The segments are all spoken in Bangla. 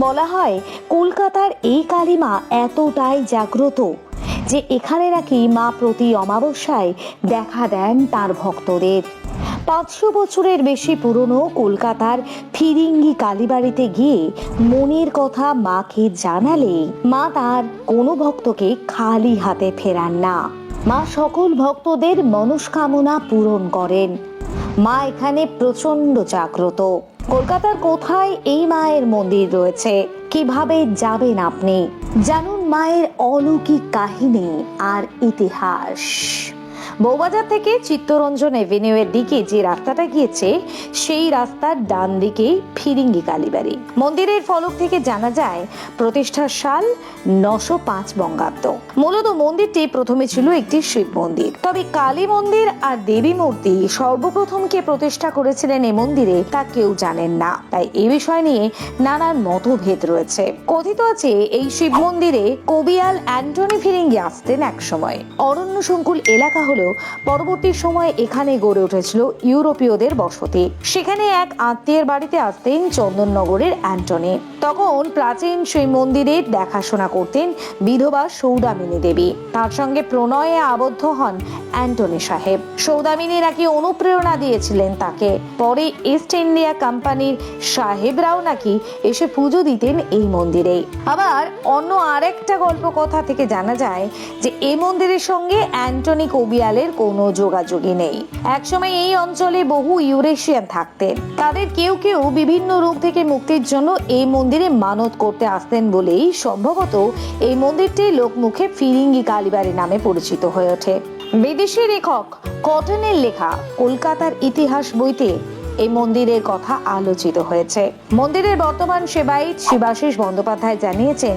বলা হয়, কলকাতার এই কালিমা এতটাই জাগ্রত যে এখানে নাকি মা প্রতি অমাবস্যায় দেখা দেন তার ভক্তদের। পাঁচশো বছরের বেশি পুরনো কলকাতার ফিরিঙ্গি কালীবাড়িতে গিয়ে মনের কথা মাকে জানালে মা তার কোনো ভক্তকে খালি হাতে ফেরান না। মা সকল ভক্তদের মনস্কামনা পূরণ করেন। মা এখানে প্রচণ্ড জাগ্রত। কলকাতার কোথায় এই মায়ের মন্দির রয়েছে? কীভাবে যাবেন আপনি? জানুন মায়ের অলৌকিক কাহিনী আর ইতিহাস। বৌবাজার থেকে চিত্তরঞ্জন এভিনিউয়ের দিকে যে রাস্তাটা গিয়েছে, সেই রাস্তার ডান দিকে ফিরিঙ্গি কালীবাড়ি। মন্দিরের ফলক থেকে জানা যায়, প্রতিষ্ঠার সাল নশো পাঁচ বঙ্গাব্দ। মূলত মন্দিরটি প্রথমে ছিল একটি শিব মন্দির। তবে কালী মন্দির আর দেবী মূর্তি সর্বপ্রথম কে প্রতিষ্ঠা করেছিলেন এ মন্দিরে তা কেউ জানেন না। তাই এ বিষয় নিয়ে নানান মতভেদ রয়েছে। কথিত আছে, এই শিব মন্দিরে কবিয়াল অ্যান্টনি ফিরিঙ্গি আসতেন এক সময় অরণ্য সংকুল এলাকা পরবর্তী সময়ে এখানে গড়ে উঠেছিল ইউরোপীয়দের বসতি। সেখানে এক আত্মীয়ের বাড়িতে আসতেন চন্দননগরের অ্যান্টনি। তখন প্রাচীন সেই মন্দিরের দেখাশোনা করতেন বিধবা সৌদামিনী দেবী। তার সঙ্গে প্রণয়ে আবদ্ধ হন অ্যান্টনি সাহেব। সৌদামিনী নাকি অনুপ্রেরণা দিয়েছিলেন তাকে। পরে ইস্ট ইন্ডিয়া কোম্পানির সাহেবরাও নাকি এসে পুজো দিতেন এই মন্দিরে আবার অন্য আরেকটা গল্প কথা থেকে জানা যায় যে, এই মন্দিরের সঙ্গে অ্যান্টনি কবিয়ালের কোনো যোগাযোগই নেই। একসময় এই অঞ্চলে বহু ইউরেশিয়ান থাকতেন। তাদের কেউ কেউ বিভিন্ন রোগ থেকে মুক্তির জন্য এই মন্দিরে মানত করতে আসতেন বলেই সম্ভবত এই মন্দিরটি লোকমুখে ফিরিঙ্গি কালীবাড়ি নামে পরিচিত হয়ে ওঠে। বিদেশি লেখক কটনের লেখা কলকাতার ইতিহাস বইতে এই মন্দিরের কথা আলোচিত হয়েছে। মন্দিরের বর্তমান সেবায়িত শিবাশিস বন্দ্যোপাধ্যায় জানিয়েছেন,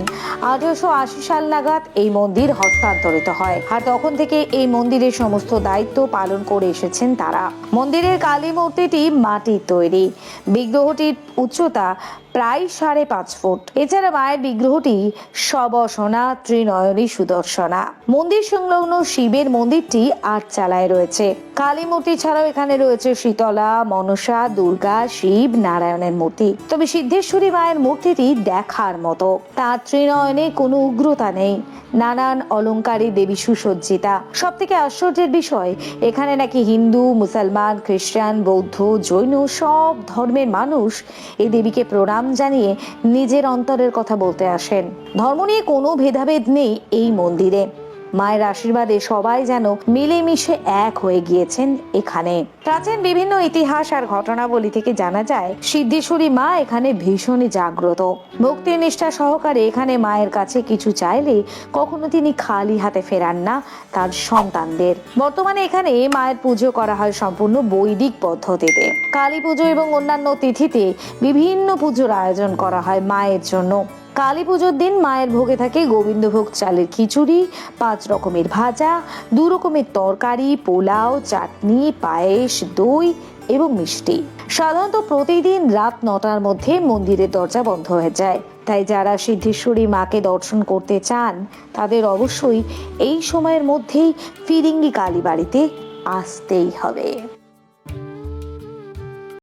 আঠারোশো আশি সাল নাগাদ এই মন্দির হস্তান্তরিত হয়। আর তখন থেকে এই মন্দিরের সমস্ত দায়িত্ব পালন করে এসেছেন তারা। মন্দিরের কালী মূর্তিটি মাটির তৈরি। বিগ্রহটির উচ্চতা প্রায় সাড়ে পাঁচ ফুট। এছাড়া মায়ের বিগ্রহটি সবসনা ত্রিনয়নী সুদর্শনা। মন্দির সংলগ্ন শিবের মন্দিরটি আট চালায় রয়েছে। কালী মূর্তি ছাড়াও এখানে রয়েছে শীতলা, মনসা, দুর্গা, শিব, নারায়ণের মূর্তি। তবে সিদ্ধেশ্বরী মায়ের মূর্তিটি দেখার মতো। তার ত্রিনয়নে কোনো উগ্রতা নেই। নানান অলঙ্কারে দেবী সুসজ্জিতা। সব থেকে আশ্চর্যের বিষয়, এখানে নাকি হিন্দু, মুসলমান, খ্রিস্টান, বৌদ্ধ, জৈন সব ধর্মের মানুষ এই দেবীকে প্রণাম জানিয়ে নিজের অন্তরের কথা বলতে আসেন। ধর্ম নিয়ে কোনো ভেদাভেদ নেই এই মন্দিরে। মায়ের আশীর্বাদে সবাই যেন মিলেমিশে এক হয়ে গিয়েছেন এখানে। প্রাচীন বিভিন্ন ইতিহাস আর ঘটনাবলী থেকে জানা যায়, সিদ্ধেশ্বরী মা এখানে ভীষণই জাগ্রত। ভক্তি নিষ্ঠা সহকারে এখানে মায়ের কাছে কিছু চাইলে কখনো তিনি খালি হাতে ফেরান না তার সন্তানদের। বর্তমানে এখানে মায়ের পুজো করা হয় সম্পূর্ণ বৈদিক পদ্ধতিতে। কালী পুজো এবং অন্যান্য তিথিতে বিভিন্ন পুজোর আয়োজন করা হয় মায়ের জন্য। কালী পুজোর দিন মায়ের ভোগে থাকে গোবিন্দভোগ চালের খিচুড়ি, পাঁচ রকমের ভাজা, দু রকমের তরকারি, পোলাও, চাটনি, পায়েস, দই এবং মিষ্টি। সাধারণত প্রতিদিন রাত নটার মধ্যে মন্দিরের দরজা বন্ধ হয়ে যায়। তাই যারা সিদ্ধেশ্বরী মাকে দর্শন করতে চান, তাদের অবশ্যই এই সময়ের মধ্যেই ফিরিঙ্গি কালীবাড়িতে আসতেই হবে।